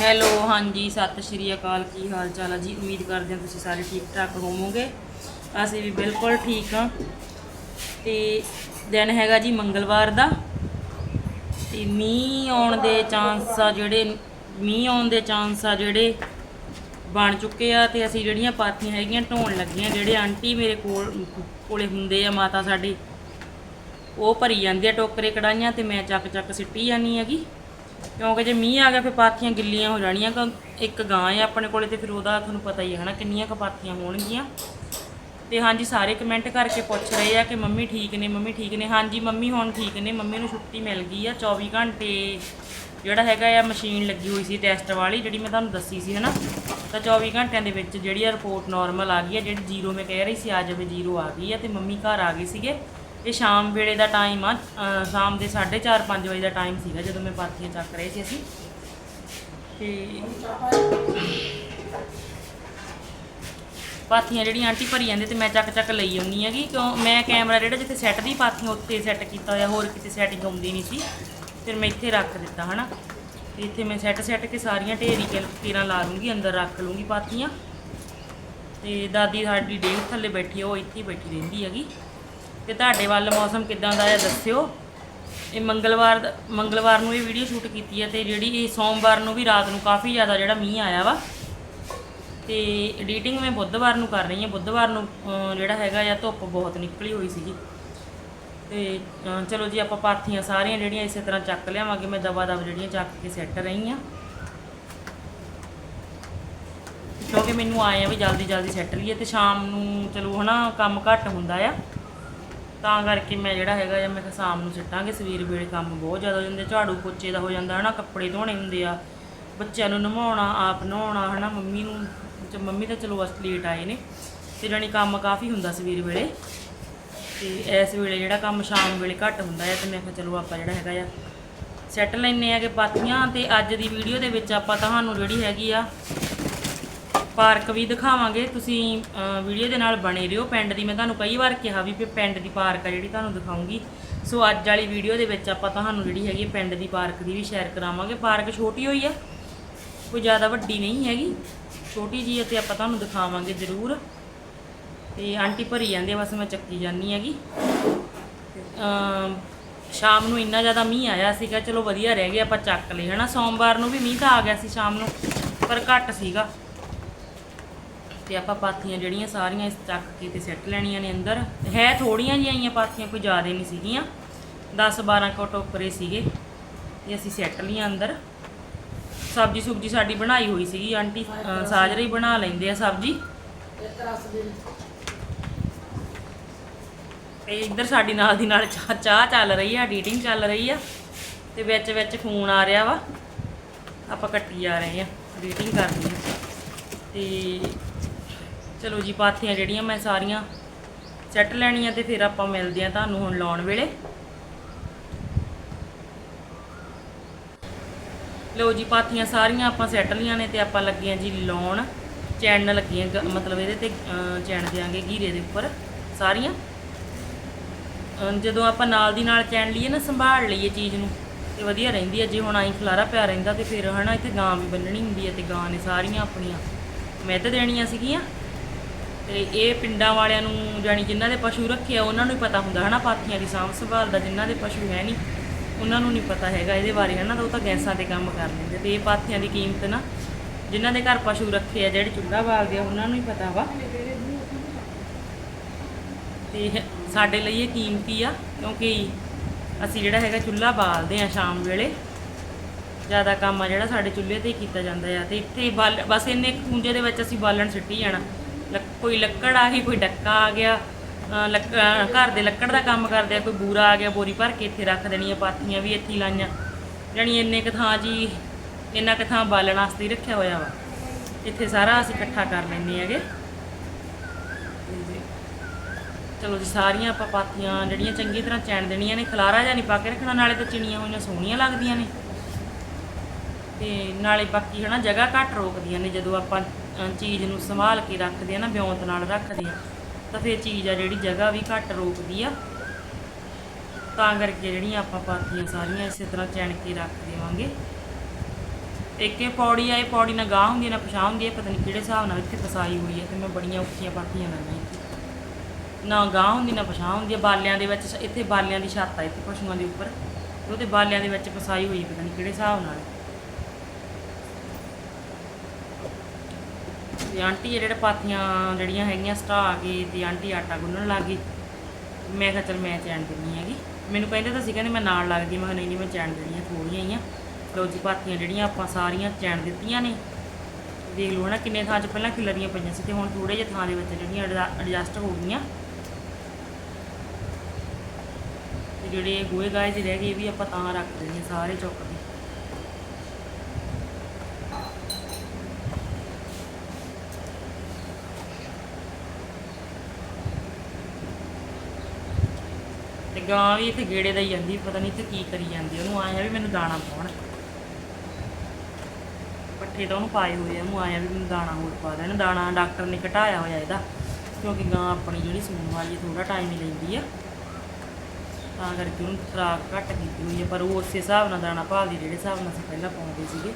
Hello ਹਾਂਜੀ, ਸਤਿ ਸ਼੍ਰੀ ਅਕਾਲ, ਕੀ ਹਾਲ ਚਾਲ ਹੈ ਜੀ? ਉਮੀਦ ਕਰਦੇ ਹਾਂ ਤੁਸੀਂ ਸਾਰੇ ਠੀਕ ਠਾਕ ਹੋਵੋਗੇ। ਅਸੀਂ ਵੀ ਬਿਲਕੁਲ ਠੀਕ ਹਾਂ। ਤੇ ਦਿਨ ਹੈਗਾ ਜੀ ਮੰਗਲਵਾਰ ਦਾ। ਤੇ ਮੀਂਹ ਆਉਣ ਦੇ ਚਾਂਸ ਆ ਜਿਹੜੇ, ਮੀਂਹ ਆਉਣ ਦੇ ਚਾਂਸ ਆ ਜਿਹੜੇ ਬਣ ਚੁੱਕੇ ਆ ਤੇ ਅਸੀਂ ਜਿਹੜੀਆਂ ਪਾਥੀਆਂ ਹੈਗੀਆਂ ਢੋਣ ਲੱਗੀਆਂ, ਜਿਹੜੇ ਆਂਟੀ ਮੇਰੇ ਕੋਲ, ਕੋਲੇ ਹੁੰਦੇ ਆ, ਮਾਤਾ ਸਾਡੀ, ਉਹ ਭਰੀ ਜਾਂਦੇ ਆ ਟੋਕਰੇ ਕੜਾਈਆਂ ਤੇ ਮੈਂ ਚੱਕ ਚੱਕ ਸਿੱਟੀ ਜਾਨੀ ਹੈਗੀ। ਕਿਉਂਕਿ ਜੇ ਮੀਂਹ ਆ ਗਿਆ ਫਿਰ ਪਾਥੀਆਂ ਗਿੱਲੀਆਂ ਹੋ ਜਾਣੀਆਂ, ਕਿਉਂ- ਇੱਕ ਗਾਂ ਹੈ ਆਪਣੇ ਕੋਲੇ ਤੇ ਫਿਰ ਉਹਦਾ ਤੁਹਾਨੂੰ ਪਤਾ ਹੀ ਹੈ ਹਨਾ ਕਿੰਨੀਆਂ ਕੁ ਪਾਥੀਆਂ ਹੋਣਗੀਆਂ। ਤੇ ਹਾਂਜੀ ਸਾਰੇ ਕਮੈਂਟ ਕਰਕੇ ਪੁੱਛ ਰਹੇ ਆ ਕਿ ਮੰਮੀ ਠੀਕ ਨੇ, ਮੰਮੀ ਠੀਕ ਨੇ। ਹਾਂਜੀ ਮੰਮੀ ਹੁਣ ਠੀਕ ਨੇ, ਮੰਮੀ ਨੂੰ ਛੁੱਟੀ ਮਿਲ ਗਈ ਆ 24 ਘੰਟੇ। ਜਿਹੜਾ ਹੈਗਾ ਆ ਮਸ਼ੀਨ ਲੱਗੀ ਹੋਈ ਸੀ ਟੈਸਟ ਵਾਲੀ, ਜਿਹੜੀ ਮੈਂ ਤੁਹਾਨੂੰ ਦੱਸੀ ਸੀ ਹਨਾ। ਤਾਂ 24 ਘੰਟਿਆਂ ਦੇ ਵਿੱਚ ਜਿਹੜੀ ਆ ਰਿਪੋਰਟ ਨਾਰਮਲ ਆ ਗਈ ਆ, ਜਿਹੜੀ ਜ਼ੀਰੋ ਮੈਂ ਕਹਿ ਰਹੀ ਸੀ ਆ ਜਾਵੇ ਜ਼ੀਰੋ ਆ ਗਈ ਆ ਤੇ ਮੰਮੀ ਘਰ ਆ ਗਏ ਸੀਗੇ। ਇਹ ਸ਼ਾਮ ਵੇਲੇ ਦਾ ਟਾਈਮ ਆ ਅ, ਸ਼ਾਮ ਦੇ 4:30 5 ਵਜੇ ਦਾ ਟਾਈਮ ਸੀਗਾ ਜਦੋਂ ਮੈਂ ਪਾਥੀਆਂ ਚੱਕ ਰਹੇ ਸੀ ਅਸੀਂ। ਤੇ ਪਾਥੀਆਂ ਜਿਹੜੀਆਂ ਆਂਟੀ ਭਰੀ ਜਾਂਦੇ ਤੇ ਮੈਂ ਚੱਕ ਚੱਕ ਲਈ ਆਉਂਦੀ ਹੈਗੀ ਕਿਉਂ ਮੈਂ ਕੈਮਰਾ ਜਿਹੜਾ ਜਿੱਥੇ ਸੈੱਟ ਦੀ ਪਾਥੀਆਂ ਉੱਤੇ ਸੈੱਟ ਕੀਤਾ ਹੋਇਆ ਹੋਰ ਕਿਤੇ ਸੈਟਿੰਗ ਹੁੰਦੀ ਨਹੀਂ ਸੀ। ਫਿਰ ਮੈਂ ਇੱਥੇ ਰੱਖ ਦਿੱਤਾ ਹਨਾ। ਤੇ ਇੱਥੇ ਮੈਂ ਸੈੱਟ ਸੈੱਟ ਕੇ ਸਾਰੀਆਂ ਢੇਰੀ ਕੇ ਕੀਰਾਂ ਲਾ ਲੂੰਗੀ ਅੰਦਰ ਰੱਖ ਲੂੰਗੀ ਪਾਥੀਆਂ। ਤੇ ਦਾਦੀ ਸਾਡੀ ਡੇਕ ਥੱਲੇ ਬੈਠੀ ਆ, ਉਹ ਇੱਥੇ ਹੀ ਬੈਠੀ ਰਹਿੰਦੀ ਹੈਗੀ। ਤੇ ਤੁਹਾਡੇ ਵੱਲ ਮੌਸਮ ਕਿਦਾਂ ਦਾ ਹੈ ਦੱਸਿਓ। ਇਹ ਮੰਗਲਵਾਰ ਮੰਗਲਵਾਰ ਨੂੰ ਇਹ ਵੀਡੀਓ ਸ਼ੂਟ ਕੀਤੀ ਹੈ ਤੇ ਜਿਹੜੀ ਇਹ ਸੋਮਵਾਰ ਨੂੰ ਵੀ ਰਾਤ ਨੂੰ ਕਾਫੀ ਜ਼ਿਆਦਾ ਜਿਹੜਾ ਮੀਂਹ ਆਇਆ ਵਾ। ਤੇ ਐਡੀਟਿੰਗ ਮੈਂ ਬੁੱਧਵਾਰ ਨੂੰ ਕਰ ਰਹੀ ਹਾਂ। ਬੁੱਧਵਾਰ ਨੂੰ ਜਿਹੜਾ ਹੈਗਾ ਆ, ਧੁੱਪ ਬਹੁਤ ਨਿਕਲੀ ਹੋਈ ਸੀਗੀ। ਤੇ ਚਲੋ ਜੀ, ਆਪਾਂ ਪਾਥੀਆਂ ਸਾਰੀਆਂ ਜਿਹੜੀਆਂ ਇਸੇ ਤਰ੍ਹਾਂ ਚੱਕ ਲਿਆਵਾਂਗੇ। ਮੈਂ ਦਵਾ ਦਵ ਜਿਹੜੀਆਂ ਚੱਕ ਕੇ ਸੈੱਟ ਰਹੀ ਹਾਂ। ਕਿਉਂਕਿ ਮੈਨੂੰ ਆਏ ਆ ਵੀ ਜਲਦੀ ਜਲਦੀ ਸੈੱਟ ਲਈਏ ਤੇ ਸ਼ਾਮ ਨੂੰ ਚਲੋ ਹਨਾ, ਕੰਮ ਘੱਟ ਹੁੰਦਾ ਆ। ਤਾਂ ਕਰਕੇ ਮੈਂ ਜਿਹੜਾ ਹੈਗਾ ਆ, ਮੈਂ ਕਿਹਾ ਸ਼ਾਮ ਨੂੰ ਸਿੱਟਾਂਗੇ, ਸਵੇਰ ਵੇਲੇ ਕੰਮ ਬਹੁਤ ਜ਼ਿਆਦਾ ਹੋ ਜਾਂਦੇ, ਝਾੜੂ ਪੋਚੇ ਦਾ ਹੋ ਜਾਂਦਾ, ਹਨਾ, ਕੱਪੜੇ ਧੋਣੇ ਹੁੰਦੇ ਆ, ਬੱਚਿਆਂ ਨੂੰ ਨਵਾਉਣਾ ਆਪ ਨਹਾਉਣਾ, ਹਨਾ, ਮੰਮੀ ਨੂੰ, ਚ ਮੰਮੀ ਤਾਂ ਚਲੋ ਬਸ ਲੇਟ ਆਏ ਨੇ, ਤੇ ਜਾਣੀ ਕੰਮ ਕਾਫੀ ਹੁੰਦਾ ਸਵੇਰ ਵੇਲੇ, ਤੇ ਇਸ ਵੇਲੇ ਜਿਹੜਾ ਕੰਮ ਸ਼ਾਮ ਵੇਲੇ ਘੱਟ ਹੁੰਦਾ ਹੈ ਤੇ ਮੈਂ ਕਿਹਾ ਚਲੋ ਆਪਾਂ ਜਿਹੜਾ ਹੈਗਾ ਆ ਸੈੱਟ ਲੈਨੇ ਆ ਕਿ ਪਾਤੀਆਂ ਤੇ ਅੱਜ ਦੀ ਵੀਡੀਓ ਦੇ ਵਿੱਚ ਆਪਾਂ ਤੁਹਾਨੂੰ ਜਿਹੜੀ ਹੈਗੀ ਆ ਪਾਰਕ ਵੀ ਦਿਖਾਵਾਂਗੇ। ਤੁਸੀਂ ਵੀਡੀਓ ਦੇ ਨਾਲ ਬਣੇ ਰਹੋ। ਪਿੰਡ ਦੀ ਮੈਂ ਤੁਹਾਨੂੰ ਕਈ ਵਾਰ ਕਿਹਾ ਵੀ ਪਿੰਡ ਦੀ ਪਾਰਕ ਆ ਜਿਹੜੀ ਤੁਹਾਨੂੰ ਦਿਖਾਉਂਗੀ। ਸੋ ਅੱਜ ਵਾਲੀ ਵੀਡੀਓ ਦੇ ਵਿੱਚ ਆਪਾਂ ਤੁਹਾਨੂੰ ਜਿਹੜੀ ਹੈਗੀ ਪਿੰਡ ਦੀ ਪਾਰਕ ਦੀ ਵੀ ਸ਼ੇਅਰ ਕਰਾਵਾਂਗੇ। ਪਾਰਕ ਛੋਟੀ ਹੋਈ ਆ ਕੋਈ ਜ਼ਿਆਦਾ ਵੱਡੀ ਨਹੀਂ ਹੈਗੀ। ਛੋਟੀ ਜੀ ਤੇ ਆਪਾਂ ਤੁਹਾਨੂੰ ਦਿਖਾਵਾਂਗੇ ਜ਼ਰੂਰ। ਤੇ ਆਂਟੀ ਭਰੀ ਜਾਂਦੇ ਆ, ਬਸ ਮੈਂ ਚੱਕੀ ਜਾਨੀ ਹੈਗੀ। ਸ਼ਾਮ ਨੂੰ ਇੰਨਾ ਜ਼ਿਆਦਾ ਮੀਂਹ ਆਇਆ ਸੀਗਾ ਚਲੋ ਵਧੀਆ ਰਹਿ ਗਿਆ ਆਪਾਂ ਚੱਕ ਲਏ। ਹਨਾ ਸੋਮਵਾਰ ਨੂੰ ਵੀ ਮੀਂਹ ਤਾਂ ਆ ਗਿਆ ਸੀ ਸ਼ਾਮ ਨੂੰ ਪਰ ਘੱਟ ਸੀਗਾ। ਤੇ ਆਪਾਂ ਪਾਥੀਆਂ ਜਿਹੜੀਆਂ ਸਾਰੀਆਂ ਇਸ ਚੱਕ ਕੇ ਤੇ ਸੈੱਟ ਲੈਣੀਆਂ ਨੇ ਅੰਦਰ। ਹੈ ਥੋੜੀਆਂ ਜਿਹੀਆਂ ਆਈਆਂ ਪਾਥੀਆਂ ਕੋਈ ਜ਼ਿਆਦਾ ਨਹੀਂ ਸੀਗੀਆਂ। 10 12 ਕੋ ਟੋਕਰੇ ਸੀਗੇ ਤੇ ਅਸੀਂ ਸੈੱਟ ਲੀਆਂ ਅੰਦਰ। ਸਬਜੀ ਸੁਬਜੀ ਸਾਡੀ ਬਣਾਈ ਹੋਈ ਸੀਗੀ ਆਂਟੀ ਅਹ, ਸਾਜਰੇ ਹੀ ਬਣਾ ਲੈਂਦੇ ਆ ਸਬਜੀ। ਤੇ ਇੱਧਰ ਸਾਡੀ ਨਾਲ ਦੀ ਨਾਲ ਚਾਹ ਚਾਹ ਚੱਲ ਰਹੀ ਆ ਡੀਟਿੰਗ ਚੱਲ ਰਹੀ ਆ। ਤੇ ਵਿੱਚ ਵਿੱਚ ਫੋਨ ਆ ਰਿਹਾ ਵਾ। ਆਪਾਂ ਕੱਟੀ ਜਾ ਰਹੇ ਆ ਐਡੀਟਿੰਗ ਕਰਨੀ ਆ। ਤੇ ਚਲੋ ਜੀ ਪਾਥੀਆਂ ਜਿਹੜੀਆਂ ਮੈਂ ਸਾਰੀਆਂ ਸੈੱਟ ਲੈਣੀਆਂ ਤੇ ਫਿਰ ਆਪਾਂ ਮਿਲਦੇ ਆ ਤੁਹਾਨੂੰ ਹੁਣ ਲਾਉਣ ਵੇਲੇ। ਲਓ ਜੀ ਪਾਥੀਆਂ ਸਾਰੀਆਂ ਆਪਾਂ ਸੈੱਟ ਲੀਆਂ ਨੇ ਤੇ ਆਪਾਂ ਲੱਗੀਆਂ ਜੀ ਲਾਉਣ। ਚੈਨ ਲੱਗੀਆਂ ਗ- ਮਤਲਬ ਇਹਦੇ ਤੇ ਅਹ, ਚੈਨ ਦਿਆਂਗੇ ਘੀਰੇ ਦੇ ਉੱਪਰ ਸਾਰੀਆਂ। ਜਦੋਂ ਆਪਾਂ ਨਾਲ ਦੀ ਨਾਲ ਚੈਨ ਲਈਏ ਨਾ ਸੰਭਾਲ ਲਈਏ ਚੀਜ਼ ਨੂੰ ਤੇ ਵਧੀਆ ਰਹਿੰਦੀ ਹੈ। ਜੇ ਹੁਣ ਆਈ ਖਲਾਰਾ ਪਿਆ ਰਹਿੰਦਾ ਤੇ ਫਿਰ ਹਨਾ ਇੱਥੇ ਗਾਂ ਵੀ ਬੰਨਣੀ ਹੁੰਦੀ ਹੈ ਤੇ ਗਾਂ ਨੇ ਸਾਰੀਆਂ ਆਪਣੀਆਂ। ਮਿੱਧ ਦੇਣੀਆਂ ਸੀਗੀਆਂ। ਤੇ ਇਹ ਪਿੰਡਾਂ ਵਾਲਿਆਂ ਨੂੰ ਜਾਣੀ ਜਿਨ੍ਹਾਂ ਦੇ ਪਸ਼ੂ ਰੱਖੇ ਆ, ਉਹਨਾਂ ਨੂੰ ਹੀ ਪਤਾ ਹੁੰਦਾ ਹਨਾ, ਪਾਥੀਆਂ ਦੀ ਸਾਂਭ ਸੰਭਾਲ ਦਾ, ਜਿਨ੍ਹਾਂ ਦੇ ਪਸ਼ੂ ਹੈ ਨਹੀਂ, ਉਹਨਾਂ ਨੂੰ ਨਹੀਂ ਪਤਾ ਹੈਗਾ ਇਹਦੇ ਬਾਰੇ ਹਨਾ, ਤਾਂ ਉਹ ਤਾਂ ਗੈਸਾਂ ਤੇ ਕੰਮ ਕਰ ਲੈਂਦੇ ਤੇ ਇਹ ਪਾਥੀਆਂ ਦੀ ਕੀਮਤ ਨਾ, ਜਿਨ੍ਹਾਂ ਦੇ ਘਰ ਪਸ਼ੂ ਰੱਖੇ ਆ, ਜਿਹੜੇ ਚੁੱਲ੍ਹਾ ਬਾਲਦੇ ਆ, ਉਹਨਾਂ ਨੂੰ ਹੀ ਪਤਾ ਵਾ। ਤੇ ਸਾਡੇ ਲਈ ਇਹ ਕੀਮਤੀ ਆ, ਕਿਉਂਕਿ ਅਸੀਂ ਜਿਹੜਾ ਹੈਗਾ ਚੁੱਲ੍ਹਾ ਬਾਲਦੇ ਆ ਸ਼ਾਮ ਵੇਲੇ, ਜ਼ਿਆਦਾ ਕੰਮ ਆ ਜਿਹੜਾ ਸਾਡੇ ਚੁੱਲ੍ਹੇ ਤੇ ਹੀ ਕੀਤਾ ਜਾਂਦਾ ਆ। ਤੇ ਇੱਥੇ ਬਾਲ, ਬਸ ਇੰਨੇ ਖੂੰਜੇ ਦੇ ਵਿੱਚ ਅਸੀਂ ਬਾਲਣ ਸਿੱਟੀ ਜਾਣਾ। ਲੱਕ- ਕੋਈ ਲੱਕੜ ਆ ਗਈ, ਕੋਈ ਡੱਕਾ ਆ ਗਿਆ, ਅਹ ਲੱਕ- ਅਹ ਘਰ ਦੇ ਲੱਕੜ ਦਾ ਕੰਮ ਕਰਦੇ ਆ, ਕੋਈ ਬੂਰਾ ਆ ਗਿਆ, ਬੋਰੀ ਭਰ ਕੇ ਇੱਥੇ ਰੱਖ ਦੇਣੀ ਆ ਪਾਥੀਆਂ ਵੀ ਇੱਥੇ ਹੀ ਲਾਈਆਂ। ਜਾਣੀ ਇੰਨੇ ਕੁ ਥਾਂ ਜੀ, ਇੰਨਾ ਕੁ ਥਾਂ ਬਾਲਣ ਵਾਸਤੇ ਹੀ ਰੱਖਿਆ ਹੋਇਆ ਵਾ। ਇੱਥੇ ਸਾਰਾ ਅਸੀਂ ਇਕੱਠਾ ਕਰ ਲੈਂਦੇ ਹੈਗੇ। ਤੇ ਚਲੋ ਜੀ, ਸਾਰੀਆਂ ਆਪਾਂ ਪਾਥੀਆਂ ਜਿਹੜੀਆਂ ਚੰਗੀ ਤਰ੍ਹਾਂ ਚੈਨ ਦੇਣੀਆਂ ਨੇ, ਖਲਾਰਾ ਜਾਂ ਨਹੀਂ ਪਾ ਕੇ ਰੱਖਣਾ, ਨਾਲੇ ਤਾਂ ਚਿਣੀਆਂ ਹੋਈਆਂ ਸੋਹਣੀਆਂ ਲੱਗਦੀਆਂ ਨੇ। ਤੇ ਨਾਲੇ ਬਾਕੀ ਹਨਾ, ਜਗ੍ਹਾ ਘੱਟ ਰੋਕਦੀਆਂ ਨੇ ਜਦੋਂ ਆਪਾਂ ਚੀਜ਼ ਨੂੰ ਸੰਭਾਲ ਕੇ ਰੱਖਦੇ ਆ ਨਾ ਬਿਉਂਤ ਨਾਲ ਰੱਖਦੇ ਆ। ਤਾਂ ਫਿਰ ਚੀਜ਼ ਆ ਜਿਹੜੀ ਜਗ੍ਹਾ ਵੀ ਘੱਟ ਰੋਕਦੀ ਆ। ਤਾਂ ਕਰਕੇ ਜਿਹੜੀਆਂ ਆਪਾਂ ਪਾਥੀਆਂ ਸਾਰੀਆਂ ਇਸੇ ਤਰ੍ਹਾਂ ਚੈਨ ਕੇ ਰੱਖ ਦੇਵਾਂਗੇ। ਇੱਕ ਇਹ ਪੌੜੀ ਆ ਇਹ ਪੌੜੀ ਨਾ ਗਾਹ ਹੁੰਦੀ ਆ, ਨਾ ਪਛਾਹ ਹੁੰਦੀ ਹੈ ਪਤਾ ਨਹੀਂ ਕਿਹੜੇ ਹਿਸਾਬ ਨਾਲ ਇੱਥੇ ਫਸਾਈ ਹੋਈ ਹੈ ਤੇ ਮੈਂ ਬੜੀਆਂ ਔਖੀਆਂ ਪਾਥੀਆਂ ਲੈਣਾ ਇੱਥੇ। ਨਾ ਗਾਹ ਹੁੰਦੀ ਨਾ ਪਛਾਹ ਹੁੰਦੀ ਹੈ ਬਾਲਿਆਂ ਦੇ ਵਿੱਚ ਇੱਥੇ ਬਾਲਿਆਂ ਦੀ ਛੱਤ ਆ ਇੱਥੇ ਪਸ਼ੂਆਂ ਦੇ ਉੱਪਰ। ਉਹਦੇ ਬਾਲਿਆਂ ਦੇ ਵਿੱਚ ਫਸਾਈ ਹੋਈ ਹੈ, ਪਤਾ ਨਹੀਂ ਕਿਹੜੇ ਹਿਸਾਬ ਨਾਲ। ਤੇ ਆਂਟੀ ਜਿਹੜੇ ਪਾਥੀਆਂ ਜਿਹੜੀਆਂ ਹੈਗੀਆਂ ਸਟਾ ਕੇ ਤੇ ਆਂਟੀ ਆਟਾ ਗੁੰਨਣ ਲੱਗ ਗਈ। ਮੈਂ ਕਿਹਾ ਚਲ ਮੈਂ ਚੈਨ ਦਿੰਨੀ ਹੈਗੀ। ਮੈਨੂੰ ਕਹਿੰਦੇ ਤਾਂ ਸੀ, ਕਹਿੰਦੇ ਮੈਂ ਨਾਲ ਲੱਗਦੀ ਮੈਂ ਕਿਹਾ ਨਹੀਂ ਨਹੀਂ ਮੈਂ ਚੈਨ ਦੇਣੀਆਂ ਥੋੜੀਆਂ ਹੀ ਆ। ਲਓ ਜੀ, ਪਾਥੀਆਂ ਜਿਹੜੀਆਂ ਆਪਾਂ ਸਾਰੀਆਂ ਚੈਨ ਦਿੱਤੀਆਂ ਨੇ। ਦੇਖ ਲਓ ਨਾ ਕਿੰਨੇ ਥਾਂ 'ਚ ਪਹਿਲਾਂ ਖਿਲਰੀਆਂ ਪਈਆਂ ਸੀ ਤੇ ਹੁਣ ਥੋੜੇ ਜਿਹੇ ਥਾਂ ਦੇ ਵਿੱਚ ਜਿਹੜੀਆਂ ਐਡਜਸਟ ਹੋ ਗਈਆਂ। ਤੇ ਜਿਹੜੇ ਗੋਏ ਗਾਏ ਜਿਹੇ ਰਹਿ ਗਏ, ਇਹ ਵੀ ਆਪਾਂ ਤਾਂ ਰੱਖ ਦੇਣੇ ਸਾਰੇ ਚੁੱਕ ਕੇ ਤੇ ਗਾਂ ਵੀ ਇੱਥੇ ਗੇੜੇ ਦਾ ਹੀ ਜਾਂਦੀ ਪਤਾ ਨਹੀਂ ਇੱਥੇ ਕੀ ਕਰੀ ਜਾਂਦੀ, ਉਹਨੂੰ ਆਇਆ ਵੀ ਮੈਨੂੰ ਦਾਣਾ ਪਾਉਣ। ਪੱਠੇ ਤਾਂ ਉਹਨੂੰ ਪਾਏ ਹੋਏ ਆ, ਉਹਨੂੰ ਆਇਆ ਵੀ ਮੈਨੂੰ ਦਾਣਾ ਹੋਰ ਪਾ ਦੇਣ ਦਾਣਾ ਡਾਕਟਰ ਨੇ ਘਟਾਇਆ ਹੋਇਆ ਇਹਦਾ, ਕਿਉਂਕਿ ਗਾਂ ਆਪਣੀ ਜਿਹੜੀ ਸੂਣ ਵਾਲੀ ਹੈ ਥੋੜਾ ਟਾਈਮ ਹੀ ਲੈਂਦੀ ਆ। ਤਾਂ ਕਰਕੇ ਉਹਨੂੰ ਖੁਰਾਕ ਘੱਟ ਕੀਤੀ ਹੋਈ ਹੈ ਪਰ ਉਹ ਉਸੇ ਹਿਸਾਬ ਨਾਲ ਦਾਣਾ ਭਾਲਦੀ, ਜਿਹੜੇ ਹਿਸਾਬ ਨਾਲ ਅਸੀਂ ਪਹਿਲਾਂ ਪਾਉਂਦੇ ਸੀਗੇ।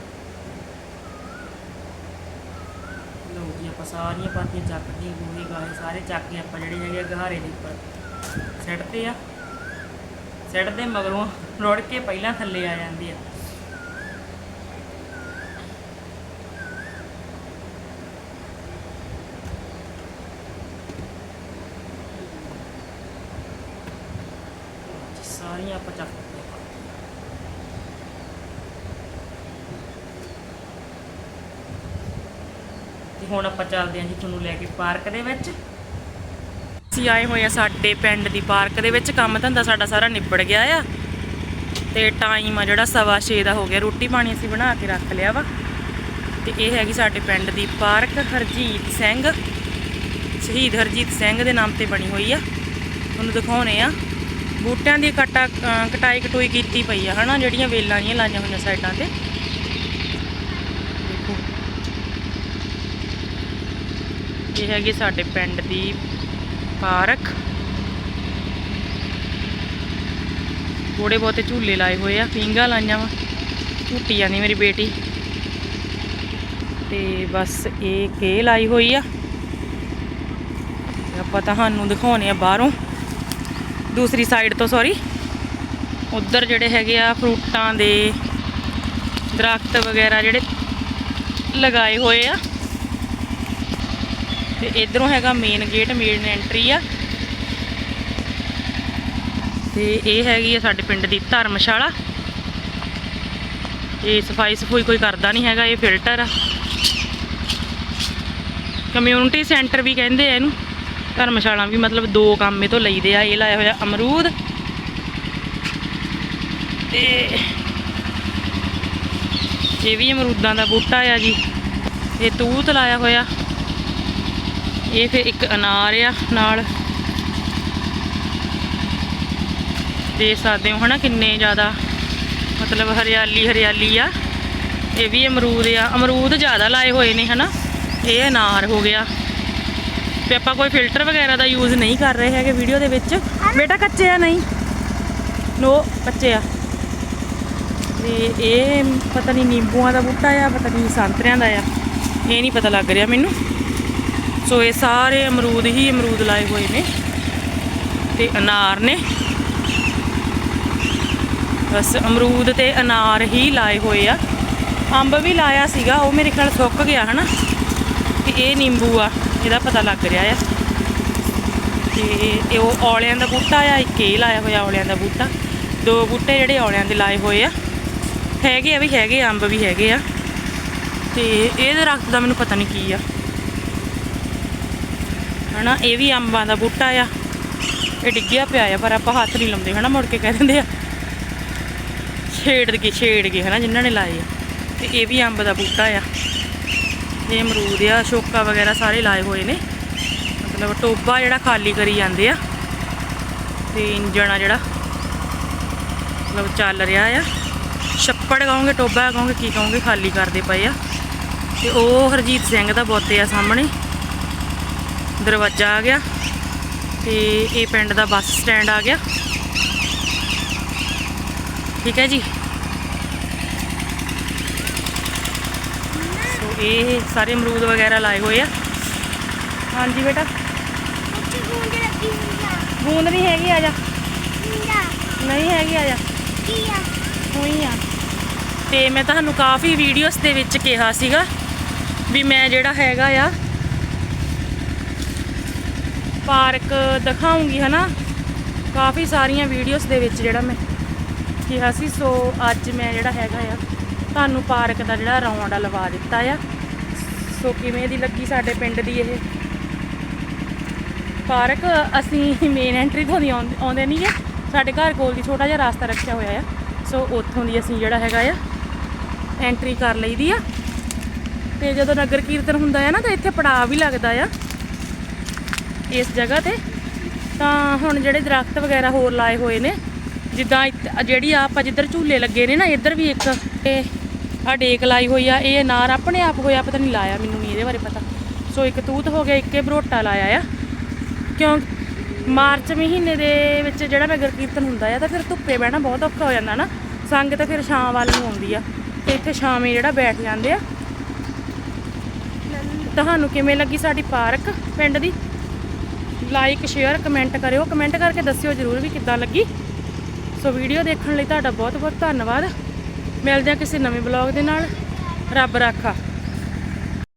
ਲਓ ਜੀ, ਆਪਾਂ ਸਾਰੀਆਂ ਪਾਤੀਆਂ ਚੱਕ ਕੇ ਗੋਹੇ ਗਾਹੇ ਸਾਰੇ ਚੱਕ ਕੇ ਆਪਾਂ ਜਿਹੜੇ ਹੈਗੇ ਆ ਗਹਾਰੇ ਦੇ ਉੱਪਰ। ਸਿੱਟਦੇ ਆ। ਸਿੱਟਦੇ ਮਗਰੋਂ ਰੁੜ ਕੇ ਪਹਿਲਾਂ ਥੱਲੇ ਆ ਜਾਂਦੇ ਆ। ਸਾਰੀਆਂ ਆਪਾਂ ਚੱਕ ਤੇ ਹੁਣ ਆਪਾਂ ਚੱਲਦੇ ਹਾਂ ਜੀ ਤੁਹਾਨੂੰ ਲੈ ਕੇ ਪਾਰਕ ਦੇ ਵਿੱਚ। ਅਸੀਂ ਆਏ ਹੋਏ ਆ ਸਾਡੇ ਪਿੰਡ ਦੀ ਪਾਰਕ ਦੇ ਵਿੱਚ, ਕੰਮ ਧੰਦਾ ਸਾਡਾ ਸਾਰਾ ਨਿਬੜ ਗਿਆ ਆ। ਤੇ ਟਾਈਮ ਆ ਜਿਹੜਾ ਸਵਾ ਛੇ ਦਾ ਹੋ ਗਿਆ, ਰੋਟੀ ਪਾਣੀ ਅਸੀਂ ਬਣਾ ਕੇ ਰੱਖ ਲਿਆ ਵਾ। ਤੇ ਇਹ ਹੈਗੀ ਸਾਡੇ ਪਿੰਡ ਦੀ ਪਾਰਕ, ਹਰਜੀਤ ਸਿੰਘ। ਸ਼ਹੀਦ ਹਰਜੀਤ ਸਿੰਘ ਦੇ ਨਾਮ ਤੇ ਬਣੀ ਹੋਈ ਆ। ਤੁਹਾਨੂੰ ਦਿਖਾਉਣੇ ਆ। ਬੂਟਿਆਂ ਦੀ ਕਟਾ ਕਟਾਈ ਕਟੋਈ ਕੀਤੀ ਪਈ ਆ, ਹਨਾ? ਜਿਹੜੀਆਂ ਵੇਲਾਂ ਜੀਆਂ ਲਾਈਆਂ ਹੋਈਆਂ ਸਾਈਡਾਂ ਤੇ। ਦੇਖੋ। ਇਹ ਹੈਗੀ ਸਾਡੇ ਪਿੰਡ ਦੀ ਪਾਰਕ। ਥੋੜੇ ਬਹੁਤੇ ਝੂਲੇ ਲਾਏ ਹੋਏ ਆ ਪੀਂਗਾ ਲਾਈਆਂ ਵਾ ਝੂਟੀ ਜਾਂਦੀ ਮੇਰੀ ਬੇਟੀ। ਤੇ ਬਸ ਇਹ ਕੇ ਲਾਈ ਹੋਈ ਆ। ਆਪਾਂ ਤੁਹਾਨੂੰ ਦਿਖਾਉਣੇ ਆ ਬਾਹਰੋਂ। ਦੂਸਰੀ ਸਾਈਡ ਤੋਂ ਸੌਰੀ ਉੱਧਰ ਜਿਹੜੇ ਹੈਗੇ ਆ ਫਰੂਟਾਂ ਦੇ ਦਰਖਤ ਵਗੈਰਾ ਜਿਹੜੇ ਲਗਾਏ ਹੋਏ ਆ। ਤੇ ਇਧਰੋਂ ਹੈਗਾ ਮੇਨ ਗੇਟ ਮੇਨ ਐਂਟਰੀ ਆ। ਤੇ ਇਹ ਹੈਗੀ ਆ ਸਾਡੇ ਪਿੰਡ ਦੀ ਧਰਮਸ਼ਾਲਾ। ਇਹ ਸਫ਼ਾਈ ਸਫੂਈ ਕੋਈ ਕਰਦਾ ਨਹੀਂ ਹੈਗਾ, ਇਹ ਫਿਲਟਰ ਆ। ਕਮਿਊਨਿਟੀ ਸੈਂਟਰ ਵੀ ਕਹਿੰਦੇ ਆ ਇਹਨੂੰ। ਧਰਮਸ਼ਾਲਾ ਵੀ ਮਤਲਬ ਦੋ ਕੰਮ ਇਹ ਤੋਂ ਲਈਦੇ ਆ, ਇਹ ਲਾਇਆ ਹੋਇਆ ਅਮਰੂਦ। ਤੇ ਇਹ ਵੀ ਅਮਰੂਦਾਂ ਦਾ ਬੂਟਾ ਆ ਜੀ। ਇਹ ਤੂਤ ਲਾਇਆ ਹੋਇਆ। ਇਹ ਫਿਰ ਇੱਕ ਅਨਾਰ ਆ ਨਾਲ। ਦੇਖ ਸਕਦੇ ਹੋ ਹਨਾ ਕਿੰਨੇ ਜ਼ਿਆਦਾ, ਮਤਲਬ ਹਰਿਆਲੀ ਹਰਿਆਲੀ ਆ। ਇਹ ਵੀ ਅਮਰੂਦ ਆ। ਅਮਰੂਦ ਜ਼ਿਆਦਾ ਲਾਏ ਹੋਏ ਨੇ ਹਨਾ। ਇਹ ਅਨਾਰ ਹੋ ਗਿਆ। ਤੇ ਆਪਾਂ ਕੋਈ ਫਿਲਟਰ ਵਗੈਰਾ ਦਾ ਯੂਜ਼ ਨਹੀਂ ਕਰ ਰਹੇ ਹੈਗੇ ਵੀਡੀਓ ਦੇ ਵਿੱਚ। ਬੇਟਾ ਕੱਚੇ ਆ ਨਹੀਂ? ਨੋ, ਕੱਚੇ ਆ। ਤੇ ਇਹ ਪਤਾ ਨਹੀਂ ਨਿੰਬੂਆਂ ਦਾ ਬੂਟਾ ਆ, ਪਤਾ ਨਹੀਂ ਸੰਤਰਿਆਂ ਦਾ ਆ। ਇਹ ਨਹੀਂ ਪਤਾ ਲੱਗ ਰਿਹਾ ਮੈਨੂੰ। ਸੋ ਇਹ ਸਾਰੇ ਅਮਰੂਦ ਹੀ ਅਮਰੂਦ ਲਾਏ ਹੋਏ ਨੇ ਤੇ ਅਨਾਰ ਨੇ। ਬਸ ਅਮਰੂਦ ਤੇ ਅਨਾਰ ਹੀ ਲਾਏ ਹੋਏ ਆ। ਅੰਬ ਵੀ ਲਾਇਆ ਸੀਗਾ ਉਹ ਮੇਰੇ ਖਿਆਲ ਸੁੱਕ ਗਿਆ ਹਨਾ। ਤੇ ਇਹ ਨਿੰਬੂ ਆ ਇਹਦਾ ਪਤਾ ਲੱਗ ਰਿਹਾ ਆ। ਤੇ ਇਹ ਉਹ ਔਲਿਆਂ ਦਾ ਬੂਟਾ ਆ ਇੱਕ ਇਹ ਲਾਇਆ ਹੋਇਆ ਔਲਿਆਂ ਦਾ ਬੂਟਾ। ਦੋ ਬੂਟੇ ਜਿਹੜੇ ਔਲਿਆਂ ਦੇ ਲਾਏ ਹੋਏ ਆ। ਹੈਗੇ ਆ ਵੀ ਹੈਗੇ ਆ, ਅੰਬ ਵੀ ਹੈਗੇ ਆ। ਤੇ ਇਹ ਦਰਖਤ ਦਾ ਮੈਨੂੰ ਪਤਾ ਨਹੀਂ ਕੀ ਆ। ਹਨਾ, ਇਹ ਵੀ ਅੰਬਾਂ ਦਾ ਬੂਟਾ ਆ। ਇਹ ਡਿੱਗਿਆ ਪਿਆ ਆ, ਪਰ ਆਪਾਂ ਹੱਥ ਨਹੀਂ ਲਾਉਂਦੇ, ਹਨਾ, ਮੁੜ ਕੇ ਕਹਿ ਦਿੰਦੇ ਆ। ਛੇੜ ਗਏ ਛੇੜ ਕੇ, ਹਨਾ, ਜਿਨ੍ਹਾਂ ਨੇ ਲਾਏ ਆ। ਤੇ ਇਹ ਵੀ ਅੰਬ ਦਾ ਬੂਟਾ ਆ। ਇਹ ਅਮਰੂਦ ਆ ਸ਼ੋਕਾ ਵਗੈਰਾ ਸਾਰੇ ਲਾਏ ਹੋਏ ਨੇ। ਮਤਲਬ ਟੋਬਾ ਜਿਹੜਾ ਖਾਲੀ ਕਰੀ ਜਾਂਦੇ ਆ। ਤੇ ਇੰਜਣ ਆ ਜਿਹੜਾ, ਮਤਲਬ ਚੱਲ ਰਿਹਾ ਆ। ਛੱਪੜ ਕਹੋਗੇ, ਟੋਬਾ ਕਹੋਗੇ, ਕੀ ਕਹੋਗੇ, ਖਾਲੀ ਕਰਦੇ ਪਏ ਆ। ਤੇ ਉਹ ਹਰਜੀਤ ਸਿੰਘ ਦਾ ਬੁੱਤ ਆ ਸਾਹਮਣੇ। ਦਰਵਾਜ਼ਾ ਆ ਗਿਆ ਤੇ ਇਹ ਪਿੰਡ ਦਾ ਬੱਸ ਸਟੈਂਡ ਆ ਗਿਆ। ਠੀਕ ਹੈ ਜੀ। ਇਹ ਸਾਰੇ ਅਮਰੂਦ ਵਗੈਰਾ ਲਾਏ ਹੋਏ ਆ। ਹਾਂਜੀ ਬੇਟਾ। ਗੂੰਦ ਨਹੀਂ ਹੈਗੀ ਆ ਜਾ। ਨਹੀਂ ਹੈਗੀ ਆ ਜਾ। ਕੀ ਆ? ਹੋਈ ਆ। ਤੇ ਮੈਂ ਤੁਹਾਨੂੰ ਕਾਫੀ ਵੀਡੀਓਜ਼ ਦੇ ਵਿੱਚ ਕਿਹਾ ਸੀਗਾ ਵੀ ਮੈਂ ਜਿਹੜਾ ਹੈਗਾ ਆ ਪਾਰਕ ਦਿਖਾਉਂਗੀ, ਹਨਾ? ਕਾਫੀ ਸਾਰੀਆਂ ਵੀਡੀਓਜ਼ ਦੇ ਵਿੱਚ ਜਿਹੜਾ ਮੈਂ ਕਿਹਾ ਸੀ, ਸੋ ਅੱਜ ਮੈਂ ਜਿਹੜਾ ਹੈਗਾ ਆ, ਤੁਹਾਨੂੰ ਪਾਰਕ ਦਾ ਜਿਹੜਾ ਰੌਂਡ ਲਵਾ ਦਿੱਤਾ ਆ। ਸੋ ਕਿਵੇਂ ਦੀ ਲੱਗੀ ਸਾਡੇ ਪਿੰਡ ਦੀ ਇਹ ਪਾਰਕ? ਅਸੀਂ ਮੇਨ ਐਂਟਰੀ ਤੋਂ ਨਹੀਂ ਆਉਂਦੇ ਨਹੀਂ ਨਹੀਂਗੇ ਸਾਡੇ ਘਰ ਕੋਲ ਦੀ ਛੋਟਾ ਜਿਹਾ ਰਸਤਾ ਰੱਖਿਆ ਹੋਇਆ ਆ। ਸੋ ਉੱਥੋਂ ਦੀ ਅਸੀਂ ਜਿਹੜਾ ਹੈਗਾ ਆ ਐਂਟਰੀ ਕਰ ਲਈਦੀ ਆ। ਤੇ ਜਦੋਂ ਨਗਰ ਕੀਰਤਨ ਹੁੰਦਾ ਆ ਨਾ, ਤਾਂ ਇੱਥੇ ਪੜਾਅ ਵੀ ਲੱਗਦਾ ਆ। ਇਸ ਜਗ੍ਹਾ ਤੇ। ਤਾਂ ਹੁਣ ਜਿਹੜੇ ਦਰਖਤ ਵਗੈਰਾ ਹੋਰ ਲਾਏ ਹੋਏ ਨੇ, ਜਿੱਦਾਂ ਇੱਥੇ- ਜਿਹੜੀ ਆਪਾਂ ਜਿੱਧਰ ਝੂਲੇ ਲੱਗੇ ਨੇ ਨਾ, ਇੱਧਰ ਵੀ ਇੱਕ ਇਹ ਆ ਡੇਕ ਲਾਈ ਹੋਈ ਆ, ਇਹ ਅਨਾਰ ਆਪਣੇ ਆਪ ਹੋਇਆ, ਪਤਾ ਨਹੀਂ ਲਾਇਆ ਮੈਨੂੰ ਨਹੀਂ ਇਹਦੇ ਬਾਰੇ ਪਤਾ। ਸੋ ਇੱਕ ਤੂਤ ਹੋ ਗਿਆ, ਇੱਕੇ ਬਰੋਟਾ ਲਾਇਆ ਆ। ਕਿਉਂ? ਮਾਰਚ ਮਹੀਨੇ ਦੇ ਵਿੱਚ ਜਿਹੜਾ ਨਗਰ ਕੀਰਤਨ ਹੁੰਦਾ ਆ, ਤਾਂ ਫਿਰ ਧੁੱਪੇ ਬਹਿਣਾ ਬਹੁਤ ਔਖਾ ਹੋ ਜਾਂਦਾ ਨਾ। ਸੰਗਤ ਫਿਰ ਸ਼ਾਮ ਵੱਲ ਨੂੰ ਆਉਂਦੀ ਆ, ਤੇ ਇੱਥੇ ਛਾਵੇਂ ਜਿਹੜਾ ਬੈਠ ਜਾਂਦੇ ਆ। ਤੁਹਾਨੂੰ ਕਿਵੇਂ ਲੱਗੀ ਸਾਡੀ ਪਾਰਕ ਪਿੰਡ ਦੀ? ਲਾਈਕ ਸ਼ੇਅਰ ਕਮੈਂਟ ਕਰਿਓ। ਕਮੈਂਟ ਕਰਕੇ ਦੱਸਿਓ ਜਰੂਰ ਵੀ ਕਿੱਦਾਂ ਲੱਗੀ। ਸੋ ਵੀਡੀਓ ਦੇਖਣ ਲਈ ਤੁਹਾਡਾ ਬਹੁਤ ਬਹੁਤ ਧੰਨਵਾਦ। ਮਿਲਦੇ ਹਾਂ ਕਿਸੇ ਨਵੇਂ ਬਲੌਗ ਦੇ ਨਾਲ। ਰੱਬ ਰਾਖਾ।